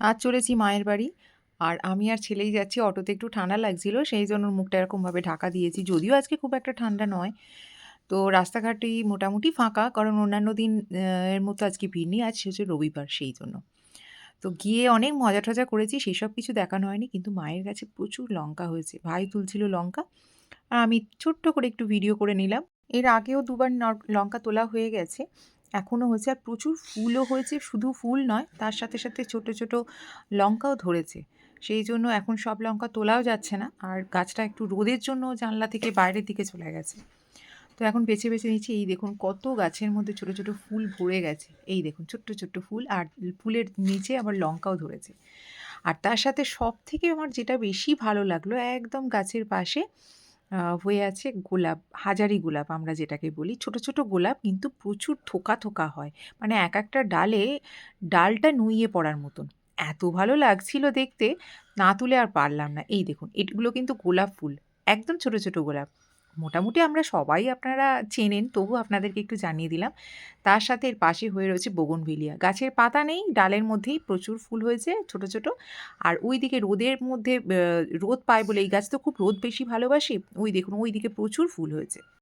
আজ চলেছি মায়ের বাড়ি। আর আমি আর ছেলেই যাচ্ছি, অটোতে একটু ঠান্ডা লাগছিল, সেই জন্য মুখটা এরকমভাবে ঢাকা দিয়েছি। যদিও আজকে খুব একটা ঠান্ডা নয়। তো রাস্তাঘাটই মোটামুটি ফাঁকা, কারণ অন্যান্য দিন এর মতো আজকে ভিড় নেই, আজ হচ্ছে রবিবার সেই জন্য। তো গিয়ে অনেক মজা টজা করেছি, সেসব কিছু দেখানো হয়নি, কিন্তু মায়ের কাছে প্রচুর লঙ্কা হয়েছে। ভাই তুলছিল লঙ্কা, আর আমি ছোট্ট করে একটু ভিডিও করে নিলাম। এর আগেও দুবার লঙ্কা তোলা হয়ে গেছে। এখনও হয়েছে আর প্রচুর ফুলও হয়েছে, শুধু ফুল নয়, তার সাথে সাথে ছোট ছোট লঙ্কাও ধরেছে। সেই জন্য এখন সব লঙ্কা তোলাও যাচ্ছে না আর গাছটা একটু রোদের জন্য জানলা থেকে বাইরের দিকে চলে গেছে। তো এখন বেছে বেছে নিচ্ছি, এই দেখুন কত গাছের মধ্যে ছোট ছোট ফুল ভরে গেছে। এই দেখুন ছোট্ট ছোট্ট ফুল আর ফুলের নিচে আবার লঙ্কাও ধরেছে। আর তার সাথে সব থেকে আমার যেটা বেশি ভালো লাগল, একদম গাছের পাশে হয়ে আছে গোলাপ, হাজারি গোলাপ আমরা যেটাকে বলি। ছোট ছোট গোলাপ কিন্তু প্রচুর থোকা থোকা হয়। মানে এক একটা ডালে ডালটা নুইয়ে পড়ার মতন। এত ভালো লাগছিল দেখতে, না তুলে আর পারলাম না। এই দেখুন এগুলো কিন্তু গোলাপ ফুল, একদম ছোট ছোট গোলাপ। মোটামুটি আমরা সবাই আপনারা চেনেন তবু আপনাদেরকে একটু জানিয়ে দিলাম। তার সাথে এর পাশে হয়ে রয়েছে বোগনভিলিয়া। গাছের পাতা নেই, ডালের মধ্যেই প্রচুর ফুল হয়েছে ছোট ছোট। আর ওই দিকে রোদের মধ্যে রোদ পায় বলে এই গাছ তো খুব রোদ বেশি ভালোবাসে। ওই দেখুন ওই দিকে প্রচুর ফুল হয়েছে।